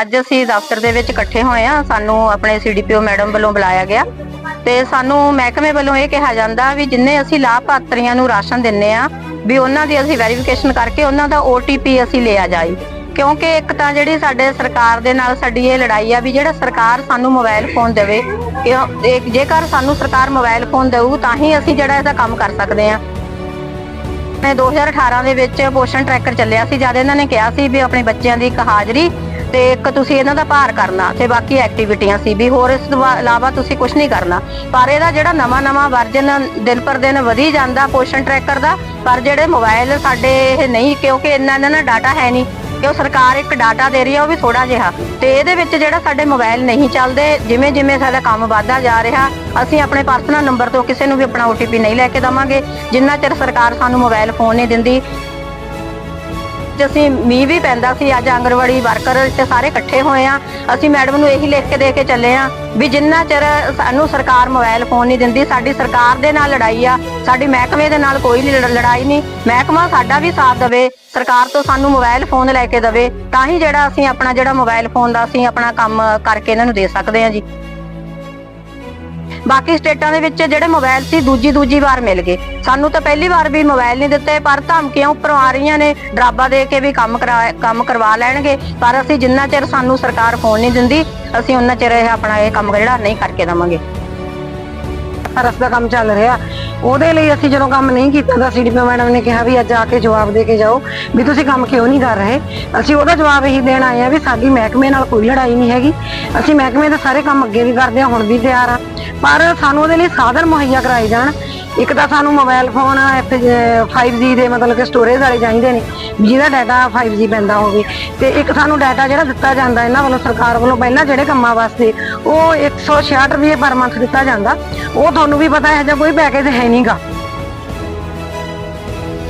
ਅੱਜ ਅਸੀਂ ਦਫ਼ਤਰ ਦੇ ਵਿੱਚ ਇਕੱਠੇ ਹੋਏ ਆ ਸਾਨੂੰ ਆਪਣੇ ਸੀਡੀਪੀਓ ਮੈਡਮ ਵੱਲੋਂ ਬੁਲਾਇਆ ਗਿਆ ਤੇ ਸਾਨੂੰ ਮਹਿਕਮੇ ਵੱਲੋਂ ਇਹ ਕਿਹਾ ਜਾਂਦਾ ਵੀ ਜਿੰਨੇ ਅਸੀਂ ਲਾਭਪਾਤਰੀਆਂ ਨੂੰ ਰਾਸ਼ਨ ਦਿੰਨੇ ਆ, ਵੀ ਉਹਨਾਂ ਦੀ ਅਸੀਂ ਵੈਰੀਫਿਕੇਸ਼ਨ ਕਰਕੇ ਉਹਨਾਂ ਦਾ OTP ਅਸੀਂ ਲਿਆ ਜਾਏ। ਕਿਉਂਕਿ ਇੱਕ ਤਾਂ ਜਿਹੜੀ ਸਾਡੇ ਸਰਕਾਰ ਦੇ ਨਾਲ ਸਾਡੀ ਇਹ ਲੜਾਈ ਆ ਵੀ ਜਿਹੜਾ ਸਰਕਾਰ ਸਾਨੂੰ ਮੋਬਾਈਲ ਫੋਨ ਦੇਵੇ, ਕਿਉਂ- ਜੇਕਰ ਸਾਨੂੰ ਸਰਕਾਰ ਮੋਬਾਈਲ ਫੋਨ ਦੇਊ, ਤਾਂ ਹੀ ਅਸੀਂ ਜਿਹੜਾ ਇਹਦਾ ਕੰਮ ਕਰ ਸਕਦੇ ਆ। ਨੇ 2018 ਦੇ ਵਿੱਚ ਪੋਸ਼ਣ ਟਰੈਕਰ ਚੱਲਿਆ ਸੀ, ਜਦ ਇਹਨਾਂ ਨੇ ਕਿਹਾ ਸੀ ਵੀ ਆਪਣੇ ਬੱਚਿਆਂ ਦੀ ਇੱਕ ਹਾਜ਼ਰੀ ਤੇ ਇੱਕ ਤੁਸੀਂ ਇਹਨਾਂ ਦਾ ਭਾਰ ਕਰਨਾ ਤੇ ਬਾਕੀ ਐਕਟੀਵਿਟੀਆਂ ਸੀ ਵੀ ਹੋਰ ਇਸ ਤੋਂ ਇਲਾਵਾ ਤੁਸੀਂ ਕੁਝ ਨਹੀਂ ਕਰਨਾ। ਪਰ ਇਹਦਾ ਜਿਹੜਾ ਨਵਾਂ ਨਵਾਂ ਵਰਜਨ ਦਿਨ ਪਰ ਦਿਨ ਵਧੀ ਜਾਂਦਾ ਪੋਸ਼ਣ ਟਰੈਕਰ ਦਾ, ਪਰ ਜਿਹੜੇ ਮੋਬਾਈਲ ਸਾਡੇ ਇਹ ਨਹੀਂ, ਕਿਉਂਕਿ ਇੰਨਾ ਇਹਨਾਂ ਦਾ ਡਾਟਾ ਹੈ ਨਹੀਂ ਉਹ ਸਰਕਾਰ ਇੱਕ ਡਾਟਾ ਦੇ ਰਹੀ ਹੈ ਉਹ ਵੀ ਥੋੜਾ ਜਿਹਾ। ਤੇ ਇਹਦੇ ਵਿੱਚ ਜਿਹੜਾ ਸਾਡੇ ਮੋਬਾਈਲ ਨਹੀਂ ਚੱਲਦੇ, ਜਿਵੇਂ ਜਿਵੇਂ ਸਾਡਾ ਕੰਮ ਵਧਦਾ ਜਾ ਰਿਹਾ, ਅਸੀਂ ਆਪਣੇ ਪਰਸਨਲ ਨੰਬਰ ਤੋਂ ਕਿਸੇ ਨੂੰ ਵੀ ਆਪਣਾ OTP ਨਹੀਂ ਲੈ ਕੇ ਦਵਾਂਗੇ। ਜਿੰਨਾ ਚਿਰ ਸਰਕਾਰ ਸਾਨੂੰ ਮੋਬਾਈਲ ਫੋਨ ਨਹੀਂ ਦਿੰਦੀ ਅੱਜ ਅਸੀਂ ਮੀਂਹ ਵੀ ਪੈਂਦਾ ਸੀ, ਅੱਜ ਆਂਗਣਵਾੜੀ ਵਰਕਰ ਤੇ ਸਾਰੇ ਇਕੱਠੇ ਹੋਏ ਆ। ਅਸੀਂ ਮੈਡਮ ਨੂੰ ਇਹੀ ਲਿਖ ਕੇ ਦੇ ਕੇ ਚੱਲੇ ਆ ਵੀ ਜਿੰਨਾ ਚਿਰ ਸਾਨੂੰ ਸਰਕਾਰ ਮੋਬਾਈਲ ਫੋਨ ਨਹੀਂ ਦਿੰਦੀ, ਸਾਡੀ ਸਰਕਾਰ ਦੇ ਨਾਲ ਲੜਾਈ ਆ, ਸਾਡੀ ਮਹਿਕਮੇ ਦੇ ਨਾਲ ਕੋਈ ਲੜਾਈ ਨਹੀਂ। ਮਹਿਕਮਾ ਸਾਡਾ ਵੀ ਸਾਥ ਦੇਵੇ, ਸਰਕਾਰ ਤੋਂ ਸਾਨੂੰ ਮੋਬਾਈਲ ਫੋਨ ਲੈ ਕੇ ਦੇਵੇ, ਤਾਂ ਹੀ ਜਿਹੜਾ ਅਸੀਂ ਆਪਣਾ ਜਿਹੜਾ ਮੋਬਾਈਲ ਫੋਨ ਦਾ ਅਸੀਂ ਆਪਣਾ ਕੰਮ ਕਰਕੇ ਇਹਨਾਂ ਨੂੰ ਦੇ ਸਕਦੇ ਆ ਜੀ। ਬਾਕੀ ਸਟੇਟਾਂ ਦੇ ਵਿੱਚ ਜਿਹੜੇ ਮੋਬਾਈਲ ਸੀ ਦੂਜੀ ਦੂਜੀ ਵਾਰ ਮਿਲ ਗਏ। ਸਾਨੂੰ ਤਾਂ ਪਹਿਲੀ ਵਾਰ ਵੀ ਮੋਬਾਈਲ ਨਹੀਂ ਦਿੱਤੇ, ਪਰ ਧਮਕੀਆਂ ਉੱਪਰੋਂ ਆ ਰਹੀਆਂ ਨੇ, ਡਰਾਬਾ ਦੇ ਕੇ ਵੀ ਕੰਮ ਕੰਮ ਕਰਵਾ ਲੈਣਗੇ। ਪਰ ਅਸੀਂ ਜਿੰਨਾ ਚਿਰ ਸਾਨੂੰ ਸਰਕਾਰ ਫੋਨ ਨਹੀਂ ਦਿੰਦੀ, ਅਸੀਂ ਉਹਨਾਂ ਚਿਰ ਇਹ ਆਪਣਾ ਇਹ ਕੰਮ ਜਿਹੜਾ ਨਹੀਂ ਕਰਕੇ ਦਵਾਂਗੇ। ਰਸ ਦਾ ਕੰਮ ਚੱਲ ਰਿਹਾ। ਉਹਦੇ ਲਈ ਅਸੀਂ ਜਦੋਂ ਕੰਮ ਨਹੀਂ ਕੀਤਾ ਤਾਂ ਸੀਡੀਪੀ ਮੈਡਮ ਨੇ ਕਿਹਾ ਵੀ ਅੱਜ ਆ ਕੇ ਜਵਾਬ ਦੇ ਕੇ ਜਾਓ ਵੀ ਤੁਸੀਂ ਕੰਮ ਕਿਉਂ ਨਹੀਂ ਕਰ ਰਹੇ? ਅਸੀਂ ਉਹਦਾ ਜਵਾਬ ਇਹੀ ਦੇਣ ਆਏ ਆ ਵੀ ਸਾਡੀ ਮਹਿਕਮੇ ਨਾਲ ਕੋਈ ਲੜਾਈ ਨਹੀਂ ਹੈਗੀ। ਅਸੀਂ ਮਹਿਕਮੇ ਦੇ ਸਾਰੇ ਕੰਮ ਅੱਗੇ ਵੀ ਕਰਦੇ ਹਾਂ, ਹੁਣ ਵੀ ਤਿਆਰ ਆ ਪਰ ਸਾਨੂੰ ਉਹਦੇ ਲਈ ਸਾਧਨ ਮੁਹੱਈਆ ਕਰਾਏ ਜਾਣ। ਇੱਕ ਤਾਂ ਸਾਨੂੰ ਮੋਬਾਈਲ ਫੋਨ 5G ਦੇ ਮਤਲਬ ਕਿ ਸਟੋਰੇਜ ਵਾਲੇ ਚਾਹੀਦੇ ਨੇ ਜਿਹਦਾ ਡਾਟਾ 5G ਪੈਂਦਾ ਹੋਵੇ। ਤੇ ਇੱਕ ਸਾਨੂੰ ਡਾਟਾ ਜਿਹੜਾ ਦਿੱਤਾ ਜਾਂਦਾ, ਇਹਨਾਂ ਵੱਲੋਂ ਸਰਕਾਰ ਵੱਲੋਂ ਪਹਿਲਾਂ ਜਿਹੜੇ ਕੰਮਾਂ ਵਾਸਤੇ ਉਹ 166 ਰੁਪਏ ਪਰ ਮੰਥ ਦਿੱਤਾ ਜਾਂਦਾ, ਉਹ ਤੁਹਾਨੂੰ ਵੀ ਪਤਾ ਹੈ ਜਾਂ ਕੋਈ ਪੈਕੇਜ ਹੈ ਨਹੀਂਗਾ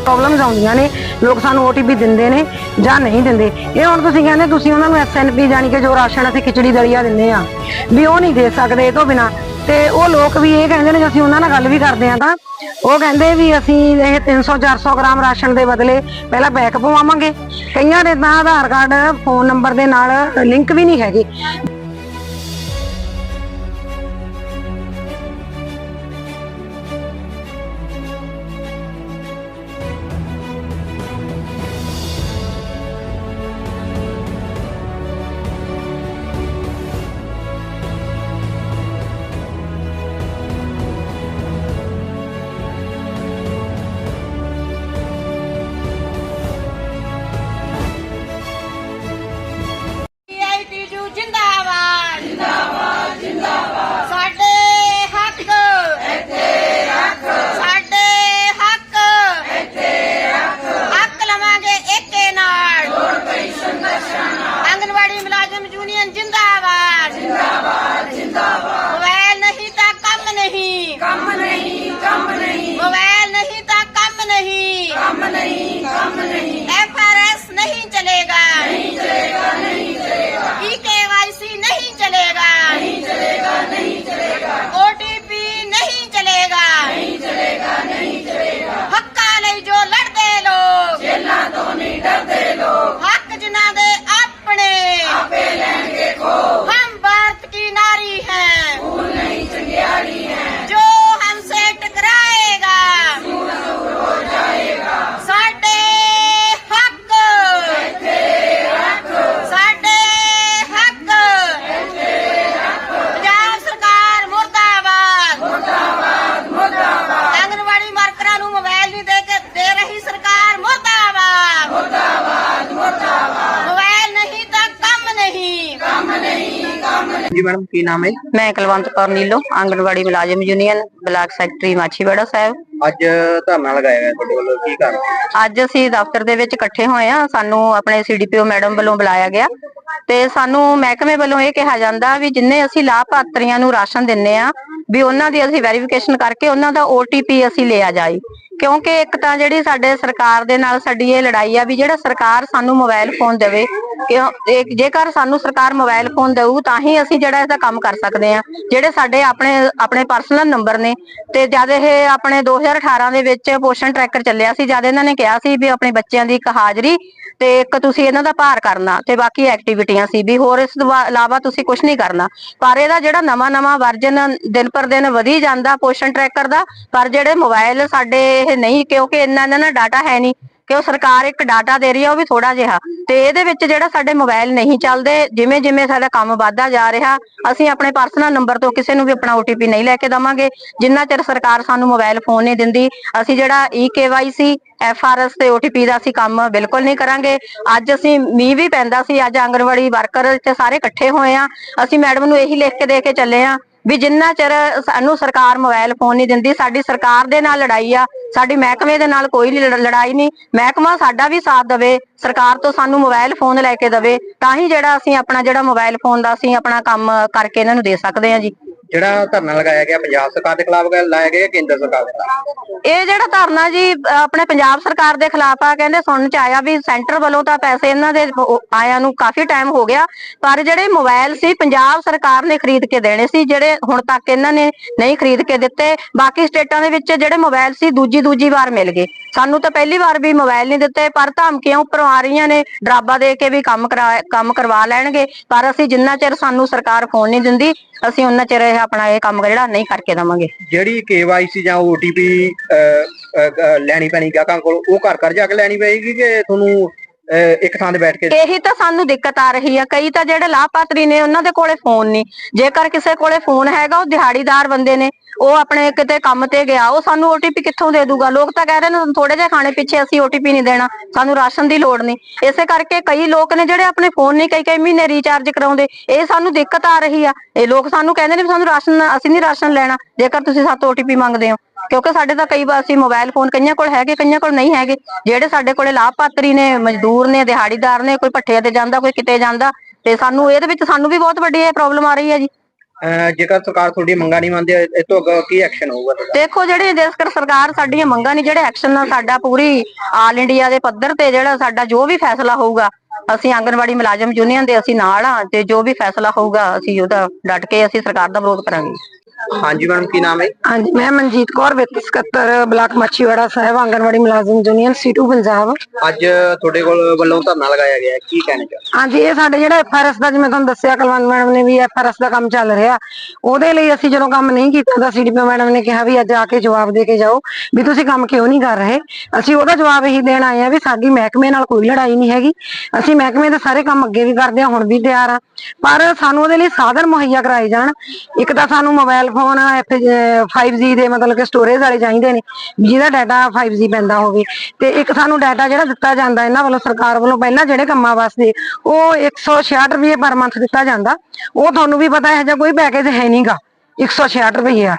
ਪ੍ਰੋਬਲਮਸ ਆਉਂਦੀਆਂ ਨੇ, ਲੋਕ ਸਾਨੂੰ OTP ਦਿੰਦੇ ਨੇ ਜਾਂ ਨਹੀਂ ਦਿੰਦੇ। ਇਹ ਹੁਣ ਤੁਸੀਂ ਕਹਿੰਦੇ, ਤੁਸੀਂ ਉਹਨਾਂ ਨੂੰ SNP ਜਾਨੀ ਕਿ ਜੋ ਰਾਸ਼ਨ ਅਸੀਂ ਖਿਚੜੀ ਦਲੀਆ ਦਿੰਦੇ ਆ, ਵੀ ਉਹ ਨਹੀਂ ਦੇ ਸਕਦੇ ਇਹ ਤੋਂ ਬਿਨਾ। ਤੇ ਉਹ ਲੋਕ ਵੀ ਇਹ ਕਹਿੰਦੇ ਨੇ ਅਸੀਂ ਉਹਨਾਂ ਨਾਲ ਗੱਲ ਵੀ ਕਰਦੇ ਆ ਤਾਂ। ਉਹ ਕਹਿੰਦੇ ਵੀ ਅਸੀਂ ਇਹ 300 400 ਗ੍ਰਾਮ ਰਾਸ਼ਨ ਦੇ ਬਦਲੇ ਪਹਿਲਾਂ ਬੈਕ ਪਵਾਵਾਂਗੇ। ਕਈਆਂ ਦੇ ਤਾਂ ਆਧਾਰ ਕਾਰਡ ਫੋਨ ਨੰਬਰ ਦੇ ਨਾਲ ਲਿੰਕ ਵੀ ਨਹੀਂ ਹੈਗੇ। ਜਿੰਦਾਬਾਦ। ਜਿੰਦਾਬਾਦ ਜਿੰਦਾਬਾਦ। ਮੋਬਾਈਲ ਨਹੀਂ ਤਾਂ ਕੰਮ ਨਹੀਂ। ਕੰਮ ਨਹੀਂ ਕੰਮ ਨਹੀਂ। ਮੋਬਾਈਲ ਨਹੀਂ ਤਾਂ ਕੰਮ ਨਹੀਂ। ਕੰਮ ਨਹੀਂ ਕੰਮ ਨਹੀਂ। ਐਫਆਰਐਸ ਨਹੀਂ ਚਲੇਗਾ। ਨਹੀਂ ਚਲੇਗਾ ਨਹੀਂ ਮੈਡਮ ਕੀ ਨਾਮ ਹੈ ਮੈਂ ਕੁਲਵੰਤ ਕੌਰ ਨੀਲੋ ਆਂਗਣਵਾੜੀ ਮੁਲਾਜ਼ਮ union block secretary Machhiwara Sahib. ਅੱਜ ਧਰਨਾ ਲਗਾਇਆ ਗਿਆ ਤੁਹਾਡੇ ਵੱਲੋਂ ਕੀ ਕਾਰਨ? ਅੱਜ ਅਸੀਂ ਦਫ਼ਤਰ ਦੇ ਵਿੱਚ ਇਕੱਠੇ ਹੋਏ ਆ ਸਾਨੂੰ ਆਪਣੇ ਸੀਡੀਪੀਓ ਮੈਡਮ ਵੱਲੋਂ ਬੁਲਾਇਆ ਗਿਆ ਤੇ ਸਾਨੂੰ ਮਹਿਕਮੇ ਵੱਲੋਂ ਇਹ ਕਿਹਾ ਜਾਂਦਾ ਵੀ ਜਿੰਨੇ ਅਸੀਂ ਲਾਭਪਾਤਰੀਆਂ ਨੂੰ ਰਾਸ਼ਨ ਦਿੰਨੇ ਆ ਵੀ ਉਹਨਾਂ ਦੀ ਅਸੀਂ ਵੈਰੀਫਿਕੇਸ਼ਨ ਕਰਕੇ ਉਹਨਾਂ ਦਾ OTP ਅਸੀਂ ਲਿਆ ਜਾਏ। ਕਿਉਂਕਿ ਇੱਕ ਤਾਂ ਜਿਹੜੀ ਸਾਡੇ ਸਰਕਾਰ ਦੇ ਨਾਲ ਸਾਡੀ ਇਹ ਲੜਾਈ ਆ ਵੀ ਜਿਹੜਾ ਸਰਕਾਰ ਸਾਨੂੰ ਮੋਬਾਈਲ ਫੋਨ ਦੇਵੇ, ਕਿਉਂ- ਜੇਕਰ ਸਾਨੂੰ ਸਰਕਾਰ ਮੋਬਾਈਲ ਫੋਨ ਦੇਊ, ਤਾਂ ਹੀ ਅਸੀਂ ਜਿਹੜਾ ਇਹਦਾ ਕੰਮ ਕਰ ਸਕਦੇ ਆ। ਜਿਹੜੇ ਸਾਡੇ ਆਪਣੇ ਆਪਣੇ ਪਰਸਨਲ ਨੰਬਰ ਨੇ, ਤੇ ਜਦ ਇਹ ਆਪਣੇ 2018 ਦੇ ਵਿੱਚ ਪੋਸ਼ਣ ਟਰੈਕਰ ਚੱਲਿਆ ਸੀ, ਜਦ ਇਹਨਾਂ ਨੇ ਕਿਹਾ ਸੀ ਵੀ ਆਪਣੇ ਬੱਚਿਆਂ ਦੀ ਇੱਕ ਹਾਜ਼ਰੀ ਤੇ ਇੱਕ ਤੁਸੀਂ ਇਹਨਾਂ ਦਾ ਭਾਰ ਕਰਨਾ ਤੇ ਬਾਕੀ ਐਕਟੀਵਿਟੀਆਂ ਸੀ ਵੀ ਹੋਰ ਇਸ ਤੋਂ ਇਲਾਵਾ ਤੁਸੀਂ ਕੁਝ ਨਹੀਂ ਕਰਨਾ। ਪਰ ਇਹਦਾ ਜਿਹੜਾ ਨਵਾਂ ਨਵਾਂ ਵਰਜਨ ਦਿਨ ਪਰ ਦਿਨ ਵਧੀ ਜਾਂਦਾ ਪੋਸ਼ਣ ਟਰੈਕਰ ਦਾ, ਪਰ ਜਿਹੜੇ ਮੋਬਾਈਲ ਸਾਡੇ ਇਹ ਨਹੀਂ, ਕਿਉਂਕਿ ਇੰਨਾ ਇਹਨਾਂ ਦਾ ਡਾਟਾ ਹੈ ਨਹੀਂ। ਕਿ ਉਹ ਸਰਕਾਰ ਇੱਕ ਡਾਟਾ ਦੇ ਰਹੀ ਹੈ ਉਹ ਵੀ ਥੋੜਾ ਜਿਹਾ। ਤੇ ਇਹਦੇ ਵਿੱਚ ਜਿਹੜਾ ਸਾਡੇ ਮੋਬਾਈਲ ਨਹੀਂ ਚੱਲਦੇ, ਜਿਵੇਂ ਜਿਵੇਂ ਸਾਡਾ ਕੰਮ ਵੱਧਦਾ ਜਾ ਰਿਹਾ, ਅਸੀਂ ਆਪਣੇ ਪਰਸਨਲ ਨੰਬਰ ਤੋਂ ਕਿਸੇ ਨੂੰ ਵੀ ਆਪਣਾ OTP ਨਹੀਂ ਲੈ ਕੇ ਦਵਾਂਗੇ। ਜਿੰਨਾ ਚਿਰ ਸਰਕਾਰ ਸਾਨੂੰ ਮੋਬਾਈਲ ਫੋਨ ਨਹੀਂ ਦਿੰਦੀ, ਅਸੀਂ ਜਿਹੜਾ EKYC FRS ਤੇ OTP ਦਾ ਅਸੀਂ ਕੰਮ ਬਿਲਕੁਲ ਨਹੀਂ ਕਰਾਂਗੇ। ਅੱਜ ਅਸੀਂ ਮੀਂਹ ਵੀ ਪੈਂਦਾ ਸੀ, ਅੱਜ ਆਂਗਣਵਾੜੀ ਵਰਕਰ ਤੇ ਸਾਰੇ ਇਕੱਠੇ ਹੋਏ ਆ। ਅਸੀਂ ਮੈਡਮ ਨੂੰ ਇਹੀ ਲਿਖ ਕੇ ਦੇ ਕੇ ਚੱਲੇ ਆ। ਵੀ ਜਿੰਨਾ ਚਿਰ ਸਾਨੂੰ ਸਰਕਾਰ ਮੋਬਾਈਲ ਫੋਨ ਨਹੀਂ ਦਿੰਦੀ, ਸਾਡੀ ਸਰਕਾਰ ਦੇ ਨਾਲ ਲੜਾਈ ਆ, ਸਾਡੀ ਮਹਿਕਮੇ ਦੇ ਨਾਲ ਕੋਈ ਲੜ- ਲੜਾਈ ਨਹੀਂ, ਮਹਿਕਮਾ ਸਾਡਾ ਵੀ ਸਾਥ ਦੇਵੇ, ਸਰਕਾਰ ਤੋਂ ਸਾਨੂੰ ਮੋਬਾਈਲ ਫੋਨ ਲੈ ਕੇ ਦੇਵੇ, ਤਾਂ ਹੀ ਜਿਹੜਾ ਅਸੀਂ ਆਪਣਾ ਜਿਹੜਾ ਮੋਬਾਈਲ ਫੋਨ ਦਾ ਅਸੀਂ ਆਪਣਾ ਕੰਮ ਕਰਕੇ ਇਹਨਾਂ ਨੂੰ ਦੇ ਸਕਦੇ ਹਾਂ ਜੀ। ਜਿਹੜਾ ਧਰਨਾ ਲਗਾਇਆ ਗਿਆ ਪੰਜਾਬ ਸਰਕਾਰ ਦੇ ਖਿਲਾਫ ਲਾਇਆ ਗਿਆ ਕੇਂਦਰ ਸਰਕਾਰ ਦੇ ਖਿਲਾਫ? ਇਹ ਜਿਹੜਾ ਧਰਨਾ ਜੀ ਆਪਣੇ ਪੰਜਾਬ ਸਰਕਾਰ ਦੇ ਖਿਲਾਫ ਆ, ਕਹਿੰਦੇ ਸੁਣਨ ਚ ਆਇਆ ਵੀ ਸੈਂਟਰ ਵੱਲੋਂ ਤਾਂ ਪੈਸੇ ਇਹਨਾਂ ਦੇ ਆਇਆਂ ਨੂੰ ਕਾਫੀ ਟਾਈਮ ਹੋ ਗਿਆ, ਪਰ ਜਿਹੜੇ ਮੋਬਾਈਲ ਸੀ, ਪੰਜਾਬ ਸਰਕਾਰ ਨੇ ਖਰੀਦ ਕੇ ਦੇਣੇ ਸੀ, ਜਿਹੜੇ ਹੁਣ ਤੱਕ ਇਹਨਾਂ ਨੇ ਨਹੀਂ ਖਰੀਦ ਕੇ ਦਿੱਤੇ, ਬਾਕੀ ਸਟੇਟਾਂ ਦੇ ਵਿੱਚ ਜਿਹੜੇ ਮੋਬਾਈਲ ਸੀ ਦੂਜੀ ਦੂਜੀ ਵਾਰ ਮਿਲ ਗਏ। ਸਾਨੂੰ ਤਾਂ ਪਹਿਲੀ ਵਾਰ ਵੀ ਮੋਬਾਈਲ ਨਹੀਂ ਦਿੱਤੇ, ਪਰ ਧਮਕੀਆਂ ਉੱਪਰੋਂ ਆ ਰਹੀਆਂ ਨੇ, ਡਰਾਬਾ ਦੇ ਕੇ ਵੀ ਕੰਮ ਕਰਾ, ਕੰਮ ਕਰਵਾ ਲੈਣਗੇ, ਪਰ ਅਸੀਂ ਜਿੰਨਾ ਚਿਰ ਸਾਨੂੰ ਸਰਕਾਰ ਫੋਨ ਨਹੀਂ ਦਿੰਦੀ, ਅਸੀਂ ਉਹਨਾਂ ਚਿਰ ਇਹ ਆਪਣਾ ਇਹ ਕੰਮ ਜਿਹੜਾ, ਨਹੀਂ ਕਰਕੇ ਦਵਾਂਗੇ। ਜਿਹੜੀ KYC ਜਾਂ OTP ਲੈਣੀ ਪੈਣੀ ਗਾਹਕਾਂ ਕੋਲ, ਉਹ ਘਰ ਘਰ ਜਾ ਕੇ ਲੈਣੀ ਪਏਗੀ ਕਿ ਤੁਹਾਨੂੰ ਇੱਕ ਥਾਂ ਤੇ ਬੈਠ ਕੇ ਇਹੀ ਤਾਂ ਸਾਨੂੰ ਦਿੱਕਤ ਆ ਰਹੀ ਆ। ਕਈ ਤਾਂ ਜਿਹੜੇ ਲਾਭਪਾਤਰੀ ਨੇ, ਉਹਨਾਂ ਦੇ ਕੋਲੇ ਫੋਨ ਨਹੀਂ। ਜੇਕਰ ਕਿਸੇ ਕੋਲੇ ਫੋਨ ਹੈਗਾ, ਉਹ ਦਿਹਾੜੀਦਾਰ ਬੰਦੇ ਨੇ। ਉਹ ਆਪਣੇ ਕਿਤੇ ਕੰਮ ਤੇ ਗਿਆ, ਉਹ ਸਾਨੂੰ OTP ਕਿੱਥੋਂ ਦੇ ਦੂਗਾ? ਲੋਕ ਤਾਂ ਕਹਿ ਰਹੇ ਨੇ ਥੋੜੇ ਜਿਹੇ ਖਾਣੇ ਪਿੱਛੇ ਅਸੀਂ OTP ਨਹੀਂ ਦੇਣਾ। ਸਾਨੂੰ ਰਾਸ਼ਨ ਦੀ ਲੋੜ ਨਹੀਂ। ਇਸੇ ਕਰਕੇ ਕਈ ਲੋਕ ਨੇ ਜਿਹੜੇ ਆਪਣੇ ਫੋਨ ਨਹੀਂ ਕਈ ਕਈ ਮਹੀਨੇ ਰੀਚਾਰਜ ਕਰਾਉਂਦੇ। ਇਹ ਸਾਨੂੰ ਦਿੱਕਤ ਆ ਰਹੀ ਆ। ਇਹ ਲੋਕ ਸਾਨੂੰ ਕਹਿੰਦੇ ਨੇ ਵੀ ਸਾਨੂੰ ਰਾਸ਼ਨ, ਅਸੀਂ ਨਹੀਂ ਰਾਸ਼ਨ ਲੈਣਾ। ਜੇਕਰ ਤੁਸੀਂ ਸਾਤੋਂ OTP ਮੰਗਦੇ ਹੋ। ਕਿਉਂਕਿ ਸਾਡੇ ਤਾਂ ਕਈ ਵਾਰ ਅਸੀਂ ਮੋਬਾਈਲ ਫੋਨ ਕਈਆਂ ਕੋਲ ਹੈਗੇ ਕਈਆਂ ਕੋਲ ਨਹੀਂ ਹੈਗੇ। ਜਿਹੜੇ ਸਾਡੇ ਕੋਲੇ ਲਾਭਪਾਤਰੀ ਨੇ ਮਜ਼ਦੂਰ ਨੇ ਦਿਹਾੜੀਦਾਰ ਨੇ ਕੋਈ ਭੱਠੇ ਤੇ ਜਾਂਦਾ ਕੋਈ ਕਿਤੇ ਜਾਂਦਾ ਤੇ ਸਾਨੂੰ ਇਹਦੇ ਵਿੱਚ ਸਾਨੂੰ ਵੀ ਬਹੁਤ ਵੱਡੀ ਪ੍ਰੋਬਲਮ ਆ ਰਹੀ ਹੈ ਜੀ। ਜੇਕਰ ਸਰਕਾਰ ਤੁਹਾਡੀ ਮੰਗਾਂ ਨਹੀਂ ਮੰਨਦੀ ਇਹ ਤੋਂ ਅੱਗੇ ਕੀ ਐਕਸ਼ਨ ਹੋਊਗਾ ਤੁਹਾਡਾ? ਦੇਖੋ ਜਿਹੜੇ ਜੇਕਰ ਸਰਕਾਰ ਸਾਡੀਆਂ ਮੰਗਾਂ ਨਹੀਂ ਜਿਹੜੇ ਐਕਸ਼ਨ ਨਾਲ ਸਾਡਾ ਪੂਰੀ ਆਲ ਇੰਡੀਆ ਦੇ ਪੱਧਰ ਤੇ ਜਿਹੜਾ ਸਾਡਾ ਜੋ ਵੀ ਫੈਸਲਾ ਹੋਊਗਾ ਅਸੀਂ ਆਂਗਨਵਾੜੀ ਮੁਲਾਜ਼ਮ ਯੂਨੀਅਨ ਦੇ ਅਸੀਂ ਨਾਲ ਆ ਤੇ ਜੋ ਵੀ ਫੈਸਲਾ ਹੋਊਗਾ ਅਸੀਂ ਉਹਦਾ ਡਟ ਕੇ ਅਸੀਂ ਸਰਕਾਰ ਦਾ ਵਿਰੋਧ ਕਰਾਂਗੇ। ਹਾਂਜੀ ਮੈਡਮ ਕੀ ਨਾਮ ਹੈ? ਹਾਂਜੀ ਮੈਂ ਮਨਜੀਤ ਕੌਰ ਵਿੱਤ ਸਕੱਤਰ ਬਲਾਕ ਮੱਛੀਵਾੜਾ ਸਾਹਿਬ ਆਂਗਣਵਾੜੀ ਮੁਲਾਜ਼ਮ ਯੂਨੀਅਨ ਸੀਟੂ ਪੰਜਾਬ। ਅੱਜ ਤੁਹਾਡੇ ਕੋਲ ਵੱਲੋਂ ਧਰਨਾ ਲਗਾਇਆ ਗਿਆ ਹੈ ਕੀ ਕਹਿਣਾ ਚਾਹੁੰਦੇ ਹਾਂਜੀ ਇਹ ਸਾਡੇ ਜਿਹੜਾ ਐਫਆਰਐਸ ਦਾ ਜਿਵੇਂ ਤੁਹਾਨੂੰ ਦੱਸਿਆ ਕਲਵੰਤ ਮੈਡਮ ਨੇ ਵੀ ਐਫਆਰਐਸ ਦਾ ਕੰਮ ਚੱਲ ਰਿਹਾ। ਉਹਦੇ ਲਈ ਅਸੀਂ ਜਦੋਂ ਕੰਮ ਨਹੀਂ ਕੀਤਾ ਤਾਂ ਸੀਡੀਪੀ ਮੈਡਮ ਨੇ ਕਿਹਾ ਵੀ ਅੱਜ ਆ ਕੇ ਜਵਾਬ ਦੇ ਕੇ ਜਾਓ ਵੀ ਤੁਸੀਂ ਕੰਮ ਕਿਉਂ ਨਹੀਂ ਕਰ ਰਹੇ? ਅਸੀਂ ਉਹਦਾ ਜਵਾਬ ਇਹੀ ਦੇਣ ਆਏ ਆ ਵੀ ਸਾਡੀ ਮਹਿਕਮੇ ਨਾਲ ਕੋਈ ਲੜਾਈ ਨਹੀਂ ਹੈਗੀ। ਅਸੀਂ ਮਹਿਕਮੇ ਦੇ ਸਾਰੇ ਕੰਮ ਅੱਗੇ ਵੀ ਕਰਦੇ ਹਾਂ ਹੁਣ ਵੀ ਤਿਆਰ ਆ ਪਰ ਸਾਨੂੰ ਉਹਦੇ ਲਈ ਸਾਧਨ ਮੁਹੱਈਆ ਕਰਾਏ ਜਾਣ। ਇੱਕ ਤਾਂ ਸਾਨੂੰ ਮੋਬਾਈਲ ਫੋਨ 5G ਦੇ ਮਤਲਬ ਕਿ ਸਟੋਰੇਜ ਵਾਲੇ ਚਾਹੀਦੇ ਨੇ ਜਿਹਦਾ ਡਾਟਾ 5G ਪੈਂਦਾ ਹੋਵੇ। ਤੇ ਇੱਕ ਸਾਨੂੰ ਡਾਟਾ ਜਿਹੜਾ ਦਿੱਤਾ ਜਾਂਦਾ, ਇਹਨਾਂ ਵੱਲੋਂ ਸਰਕਾਰ ਵੱਲੋਂ ਪਹਿਲਾਂ ਜਿਹੜੇ ਕੰਮਾਂ ਵਾਸਤੇ, ਉਹ 166 ਰੁਪਏ ਪਰ ਮੰਥ ਦਿੱਤਾ ਜਾਂਦਾ। ਉਹ ਤੁਹਾਨੂੰ ਵੀ ਪਤਾ ਹੈ ਜਾਂ ਕੋਈ ਪੈਕੇਜ ਹੈ ਨਹੀਂਗਾ 166 ਰੁਪਏ ਆ।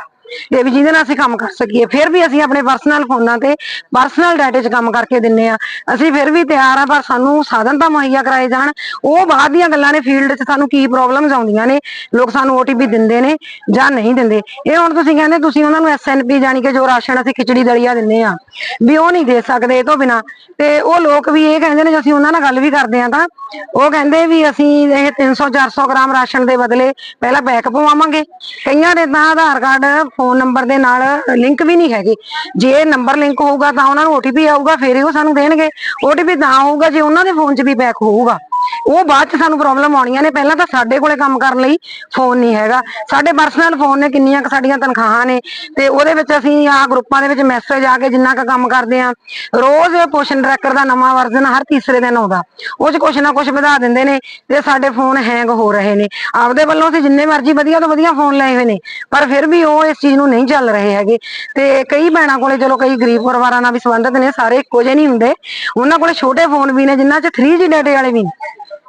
ਤੇ ਵੀ ਜਿਹਦੇ ਨਾਲ ਅਸੀਂ ਕੰਮ ਕਰ ਸਕੀਏ, ਫਿਰ ਵੀ ਅਸੀਂ ਆਪਣੇ ਪਰਸਨਲ ਫੋਨਾਂ ਤੇ ਪਰਸਨਲ ਡਾਟੇ 'ਚ ਕੰਮ ਕਰਕੇ ਦਿੰਨੇ ਆ। ਅਸੀਂ ਫਿਰ ਵੀ ਤਿਆਰ ਆ, ਪਰ ਸਾਨੂੰ ਸਾਧਨ ਤਾਂ ਮੁਹੱਈਆ ਕਰਾਏ ਜਾਣ। ਉਹ ਬਾਅਦ ਦੀਆਂ ਗੱਲਾਂ ਨੇ ਫੀਲਡ 'ਚ ਸਾਨੂੰ ਕੀ ਪ੍ਰੋਬਲਮਸ ਆਉਂਦੀਆਂ ਨੇ, ਲੋਕ ਸਾਨੂੰ OTP ਦਿੰਦੇ ਨੇ ਜਾਂ ਨਹੀਂ ਦਿੰਦੇ। ਇਹ ਹੁਣ ਤੁਸੀਂ ਕਹਿੰਦੇ, ਤੁਸੀਂ ਉਹਨਾਂ ਨੂੰ SNP ਜਾਨੀ ਕਿ ਜੋ ਰਾਸ਼ਨ ਅਸੀਂ ਖਿਚੜੀ ਦਲੀਆ ਦਿੰਨੇ ਆ, ਵੀ ਉਹ ਨਹੀਂ ਦੇ ਸਕਦੇ ਇਹ ਤੋਂ ਬਿਨਾ। ਤੇ ਉਹ ਲੋਕ ਵੀ ਇਹ ਕਹਿੰਦੇ ਨੇ, ਜੇ ਅਸੀਂ ਉਹਨਾਂ ਨਾਲ ਗੱਲ ਵੀ ਕਰਦੇ ਆ ਤਾਂ, ਉਹ ਕਹਿੰਦੇ ਵੀ ਅਸੀਂ ਇਹ 300 400 ਗ੍ਰਾਮ ਰਾਸ਼ਨ ਦੇ ਬਦਲੇ ਪਹਿਲਾਂ ਬੈਕ ਪਵਾਵਾਂਗੇ। ਕਈਆਂ ਦੇ ਤਾਂ ਆਧਾਰ ਕਾਰਡ ਫੋਨ ਨੰਬਰ ਦੇ ਨਾਲ ਲਿੰਕ ਵੀ ਨਹੀਂ ਹੈਗੇ। ਜੇ ਨੰਬਰ ਲਿੰਕ ਹੋਊਗਾ ਤਾਂ ਉਹਨਾਂ ਨੂੰ OTP ਆਊਗਾ, ਫੇਰ ਹੀ ਉਹ ਸਾਨੂੰ ਦੇਣਗੇ। OTP ਤਾਂ ਹੋਊਗਾ ਜੇ ਉਹਨਾਂ ਦੇ ਫੋਨ 'ਚ ਵੀ ਪੈਕ ਹੋਊਗਾ। ਉਹ ਬਾਅਦ ਚ ਸਾਨੂੰ ਪ੍ਰੋਬਲਮ ਆਉਣੀਆਂ ਨੇ। ਪਹਿਲਾਂ ਤਾਂ ਸਾਡੇ ਕੋਲੇ ਕੰਮ ਕਰਨ ਲਈ ਫੋਨ ਨਹੀਂ ਹੈਗਾ। ਸਾਡੇ ਪਰਸਨਲ ਫੋਨ ਨੇ ਕਿੰਨੀਆਂ ਕੁ ਸਾਡੀਆਂ ਤਨਖਾਹਾਂ ਨੇ ਤੇ ਉਹਦੇ ਵਿੱਚ ਅਸੀਂ ਆ ਗਰੁੱਪਾਂ ਦੇ ਵਿੱਚ ਮੈਸੇਜ ਆ ਕੇ ਜਿੰਨਾ ਕੁ ਕੰਮ ਕਰਦੇ ਆ। ਰੋਜ਼ ਪੋਸ਼ਨ ਟਰੈਕਰ ਦਾ ਨਵਾਂ ਵਰਜ਼ਨ ਹਰ ਤੀਸਰੇ ਦਿਨ ਆਉਂਦਾ। ਉਹ ਚ ਕੁਛ ਨਾ ਕੁਛ ਵਧਾ ਦਿੰਦੇ ਨੇ ਤੇ ਸਾਡੇ ਫੋਨ ਹੈਂਗ ਹੋ ਰਹੇ ਨੇ। ਆਪਦੇ ਵੱਲੋਂ ਅਸੀਂ ਜਿੰਨੇ ਮਰਜ਼ੀ ਵਧੀਆ ਤੋਂ ਵਧੀਆ ਫੋਨ ਲਏ ਹੋਏ ਨੇ, ਪਰ ਫਿਰ ਵੀ ਉਹ ਇਸ ਚੀਜ਼ ਨੂੰ ਨਹੀਂ ਚੱਲ ਰਹੇ ਹੈਗੇ। ਤੇ ਕਈ ਭੈਣਾਂ ਕੋਲੇ ਚਲੋ ਕਈ ਗਰੀਬ ਪਰਿਵਾਰਾਂ ਨਾਲ ਵੀ ਸੰਬੰਧਿਤ ਨੇ, ਸਾਰੇ ਇੱਕੋ ਜਿਹੇ ਨਹੀਂ ਹੁੰਦੇ। ਉਹਨਾਂ ਕੋਲੇ ਛੋਟੇ ਫੋਨ ਵੀ ਨੇ ਜਿਨ੍ਹਾਂ 'ਚ 3G ਡਾਟੇ ਵਾਲੇ ਵੀ ਨੇ।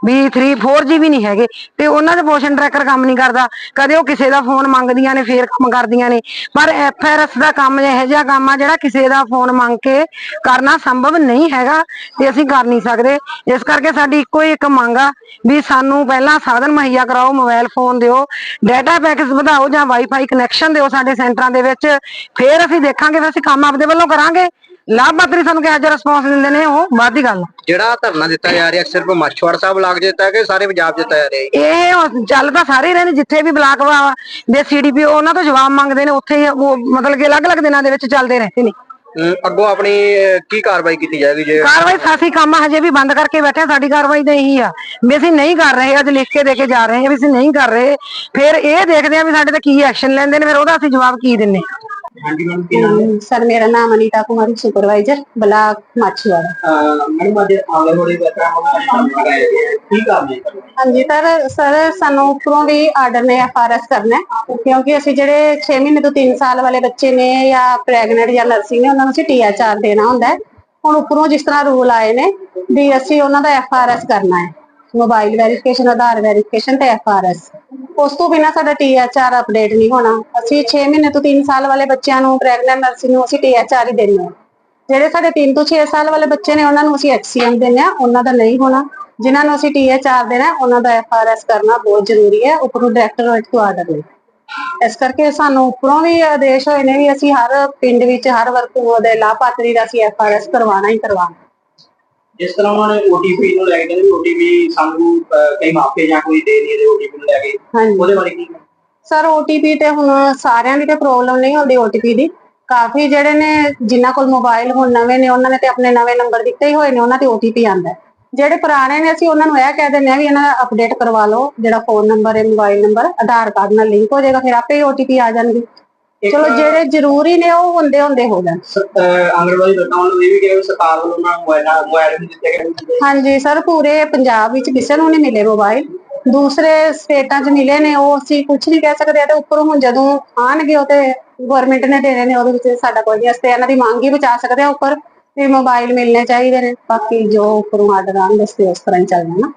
ਵੀ 3 4G ਵੀ ਨਹੀਂ ਹੈਗੇ। ਤੇ ਉਹਨਾਂ ਦੇ ਪੋਸ਼ਨ ਟਰੈਕਰ ਕੰਮ ਨਹੀਂ ਕਰਦਾ। ਕਦੇ ਉਹ ਕਿਸੇ ਦਾ ਫੋਨ ਮੰਗਦੀਆਂ ਨੇ, ਫੇਰ ਕੰਮ ਕਰਦੀਆਂ ਨੇ। ਪਰ ਐਫਆਰਐਸ ਦਾ ਕੰਮ ਇਹੋ ਜਿਹਾ ਕੰਮ ਆ, ਜਿਹੜਾ ਕਿਸੇ ਦਾ ਫੋਨ ਮੰਗ ਕੇ ਕਰਨਾ ਸੰਭਵ ਨਹੀਂ ਹੈਗਾ ਤੇ ਅਸੀਂ ਕਰ ਨਹੀਂ ਸਕਦੇ। ਇਸ ਕਰਕੇ ਸਾਡੀ ਇੱਕੋ ਹੀ ਇੱਕ ਮੰਗ ਆ ਵੀ ਸਾਨੂੰ ਪਹਿਲਾਂ ਸਾਧਨ ਮੁਹੱਈਆ ਕਰਾਓ ਮੋਬਾਈਲ ਫੋਨ ਦਿਓ ਡਾਟਾ ਪੈਕੇਜ ਵਧਾਓ ਜਾਂ ਵਾਈਫਾਈ ਕਨੈਕਸ਼ਨ ਦਿਓ ਸਾਡੇ ਸੈਂਟਰਾਂ ਦੇ ਵਿੱਚ। ਫੇਰ ਅਸੀਂ ਦੇਖਾਂਗੇ ਵੀ ਅਸੀਂ ਕੰਮ ਆਪਦੇ ਵੱਲੋਂ ਕਰਾਂਗੇ। ਲਾਭਪਾਤਰੀ ਸਾਨੂੰ ਕਿਹੋ ਜਿਹਾ ਰਿਸਪੌਂਸ ਦਿੰਦੇ ਨੇ ਉਹ ਬਾਅਦ ਦੀ ਗੱਲ ਆ। ਜਿਹੜਾ ਧਰਨਾ ਦਿੱਤਾ ਜਾ ਰਿਹਾ ਸਿਰਫ ਮਾਛਵਾੜ ਸਾਹਿਬ 'ਚ ਦਿੱਤਾ ਹੈ ਕਿ ਸਾਰੇ ਪੰਜਾਬ 'ਚ ਦਿੱਤਾ ਜਾ ਰਿਹਾ ਹੈ ਇਹ ਚੱਲ ਤਾਂ ਸਾਰੇ ਰਹੇ ਨੇ ਜਿੱਥੇ ਵੀ ਬਲਾਕ ਵਾ ਦੇ ਸੀਡੀਪੀਓ ਉਹਨਾਂ ਤੋਂ ਜਵਾਬ ਮੰਗਦੇ ਨੇ ਉੱਥੇ ਹੀ ਉਹ ਮਤਲਬ ਕਿ ਅਲੱਗ-ਅਲੱਗ ਦਿਨਾਂ ਦੇ ਵਿੱਚ ਚੱਲਦੇ ਰਹਿੰਦੇ ਨੇ। ਅਮ, ਅੱਗੋਂ ਆਪਣੀ ਅਹ, ਕੀ ਕਾਰਵਾਈ ਕੀਤੀ ਜਾਏਗੀ ਜੇ ਕਾਰਵਾਈ ਅਸੀਂ ਕੰਮ ਹਜੇ ਵੀ ਬੰਦ ਕਰਕੇ ਬੈਠੇ ਹਾਂ ਸਾਡੀ ਕਾਰਵਾਈ ਤਾਂ ਇਹੀ ਆ ਵੀ ਅਸੀਂ ਨਹੀਂ ਕਰ ਰਹੇ ਅੱਜ ਲਿਖ ਕੇ ਦੇ ਕੇ ਜਾ ਰਹੇ ਹਾਂ ਵੀ ਅਸੀਂ ਨਹੀਂ ਕਰ ਰਹੇ। ਫਿਰ ਇਹ ਦੇਖਦੇ ਆ ਵੀ ਸਾਡੇ ਤੇ ਕੀ ਐਕਸ਼ਨ ਲੈਂਦੇ ਨੇ ਫਿਰ ਉਹਦਾ ਅਸੀਂ ਜਵਾਬ ਕੀ ਦਿੰਨੇ ਹਾਂਜੀ ਮੈਡਮ ਕੀ ਨਾਮ ਸਰ ਮੇਰਾ ਨਾਮ Anita Kumari supervisor block Machhiwara. Madam ਅੱਜ ਆਂਗਣਵਾੜੀ ਵਰਕਰਾਂ ਲਗਾਏ ਗਏ ਕੀ ਕੰਮ ਹੈ ਹਾਂਜੀ ਸਰ ਸਰ ਸਾਨੂੰ ਉੱਪਰੋਂ ਵੀ ਆਰਡਰ ਨੇ ਐਫਆਰਐਸ ਕਰਨਾ ਹੈ ਕਿਉਂਕਿ ਅਸੀਂ ਜਿਹੜੇ 6 ਮਹੀਨੇ ਤੋਂ 3 ਸਾਲ ਵਾਲੇ ਬੱਚੇ ਨੇ ਜਾਂ ਪ੍ਰੈਗਨੈਂਟ ਜਾਂ ਨਰਸਿੰਗ ਨੇ ਉਹਨਾਂ ਨੂੰ ਅਸੀਂ ਟੀਐਚਆਰ ਦੇਣਾ ਹੁੰਦਾ ਹੈ। ਹੁਣ ਉੱਪਰੋਂ ਜਿਸ ਤਰ੍ਹਾਂ ਰੂਲ ਆਏ ਨੇ ਵੀ ਅਸੀਂ ਉਹਨਾਂ ਦਾ ਐਫਆਰਐਸ ਕਰਨਾ ਹੈ ਮੋਬਾਈਲ ਵੈਰੀਫਿਕੇਸ਼ਨ ਆਧਾਰ ਵੈਰੀਫਿਕੇਸ਼ਨ ਤੇ ਐਫਆਰਐਸ ਉਸ ਤੋਂ ਬਿਨਾ ਸਾਡਾ ਟੀਐਚਆਰ ਅਪਡੇਟ ਨਹੀਂ ਹੋਣਾ। ਅਸੀਂ 6 ਮਹੀਨੇ ਤੋਂ 3 ਸਾਲ ਵਾਲੇ ਬੱਚਿਆਂ ਨੂੰ ਪ੍ਰੈਗਨੈਂਟ ਨਰਸਿੰਗ ਨੂੰ ਅਸੀਂ ਟੀਐਚਆਰ ਹੀ ਦਿੰਦੇ ਹਾਂ। ਜਿਹੜੇ ਸਾਡੇ 3 ਤੋਂ 6 ਸਾਲ ਵਾਲੇ ਬੱਚੇ ਨੇ, ਉਹਨਾਂ ਨੂੰ ਅਸੀਂ ਐਚਸੀਐਮ ਦਿੰਦੇ ਹਾਂ। ਉਹਨਾਂ ਦਾ ਨਹੀਂ ਹੋਣਾ। ਜਿਨ੍ਹਾਂ ਨੂੰ ਅਸੀਂ ਟੀਐਚਆਰ ਦੇਣਾ, ਉਹਨਾਂ ਦਾ ਐਫਆਰਐਸ ਕਰਨਾ ਬਹੁਤ ਜ਼ਰੂਰੀ ਹੈ। ਉੱਪਰੋਂ ਡਾਇਰੈਕਟਰ ਤੋਂ ਆਰਡਰ ਨੇ ਇਸ ਕਰਕੇ ਸਾਨੂੰ ਉੱਪਰੋਂ ਵੀ ਆਦੇਸ਼ ਹੋਏ ਨੇ ਵੀ ਅਸੀਂ ਹਰ ਪਿੰਡ ਵਿੱਚ ਹਰ ਵਰਗ ਦੇ ਲਾਭਪਾਤਰੀ ਦਾ ਅਸੀਂ ਐਫਆਰਐਸ ਕਰਵਾਉਣਾ ਹੀ ਕਰਵਾਉਣਾ। ਜਿਸ ਤਰ੍ਹਾਂ ਉਹਨਾਂ ਨੇ ਓਟੀਪੀ ਨੂੰ ਲੈ ਕੇ ਕਹਿੰਦੇ ਓਟੀਪੀ ਸਾਨੂੰ ਅਹ, ਕਈ ਮਾਪੇ ਜਾਂ ਕੋਈ ਦੇ ਨਹੀਂ ਦੇ ਓਟੀਪੀ ਨੂੰ ਲੈ ਕੇ। ਹਾਂਜੀ। ਉਹਦੇ ਬਾਰੇ ਕੀ ਸਰ OTP ਤੇ ਹੁਣ ਸਾਰਿਆਂ ਦੀ ਤੇ ਪ੍ਰੋਬਲਮ ਨਹੀਂ ਹੁੰਦੀ OTP ਦੀ। ਕਾਫੀ ਜਿਹੜੇ ਨੇ ਜਿਨ੍ਹਾਂ ਕੋਲ ਮੋਬਾਈਲ ਹੁਣ ਨਵੇਂ ਨੇ ਉਹਨਾਂ ਨੇ ਤੇ ਆਪਣੇ ਨਵੇਂ ਨੰਬਰ ਦਿੱਤੇ ਹੀ ਹੋਏ ਨੇ ਉਹਨਾਂ ਤੇ OTP ਆਂਦਾ ਹੈ। ਜਿਹੜੇ ਪੁਰਾਣੇ ਨੇ ਅਸੀਂ ਉਹਨਾਂ ਨੂੰ ਇਹ ਕਹਿ ਦਿੰਦੇ ਆ ਵੀ ਇਹਨਾਂ ਦਾ ਅਪਡੇਟ ਕਰਵਾ ਲਓ ਜਿਹੜਾ ਫੋਨ ਨੰਬਰ ਹੈ ਮੋਬਾਈਲ ਨੰਬਰ ਆਧਾਰ ਕਾਰਡ ਨਾਲ ਲਿੰਕ ਹੋ ਜਾਏਗਾ ਫਿਰ ਆਪੇ ਹੀ OTP ਆ ਜਾਣਗੇ। ਇੱਕ, ਚਲੋ ਜਿਹੜੇ ਜ਼ਰੂਰੀ ਨੇ ਉਹ ਹੁੰਦੇ ਹੁੰਦੇ ਹੋ ਜਾਣ। ਵਰਕਰਾਂ ਵੱਲੋਂ ਇਹ ਵੀ ਕਿਹਾ ਵੀ ਸਰਕਾਰ ਵੱਲੋਂ ਨੂੰ ਮੋਬਾਈਲ ਮੋਬਾਈਲ ਵੀ ਦਿੱਤੇ ਗਏ ਨੇ। ਹਾਂਜੀ ਸਰ ਪੂਰੇ ਪੰਜਾਬ ਵਿੱਚ ਕਿਸੇ ਨੂੰ ਨਹੀਂ ਮਿਲੇ ਮੋਬਾਈਲ ਦੂਸਰੇ ਸਟੇਟਾਂ 'ਚ ਮਿਲੇ ਨੇ ਉਹ ਅਸੀਂ ਕੁਝ ਨਹੀਂ ਕਹਿ ਸਕਦੇ। ਤੇ ਉੱਪਰੋਂ ਹੁਣ ਜਦੋਂ ਆਣਗੇ ਉਹ ਤੇ ਗਵਰਨਮੈਂਟ ਨੇ ਦੇਣੇ ਨੇ ਉਹਦੇ ਵਿੱਚ ਸਾਡਾ ਕੋਈ ਨਹੀਂ ਅਸੀਂ ਇਹਨਾਂ ਦੀ ਮੰਗ ਹੀ ਬਚਾ ਸਕਦੇ ਆ ਉੱਪਰ ਵੀ ਮੋਬਾਈਲ ਮਿਲਣੇ ਚਾਹੀਦੇ ਨੇ। ਬਾਕੀ ਜੋ ਉੱਪਰੋਂ ਆਰਡਰ ਆਉਣਗੇ ਉਸ ਤਰ੍ਹਾਂ ਹੀ ਚੱਲਣਾ ਨਾ।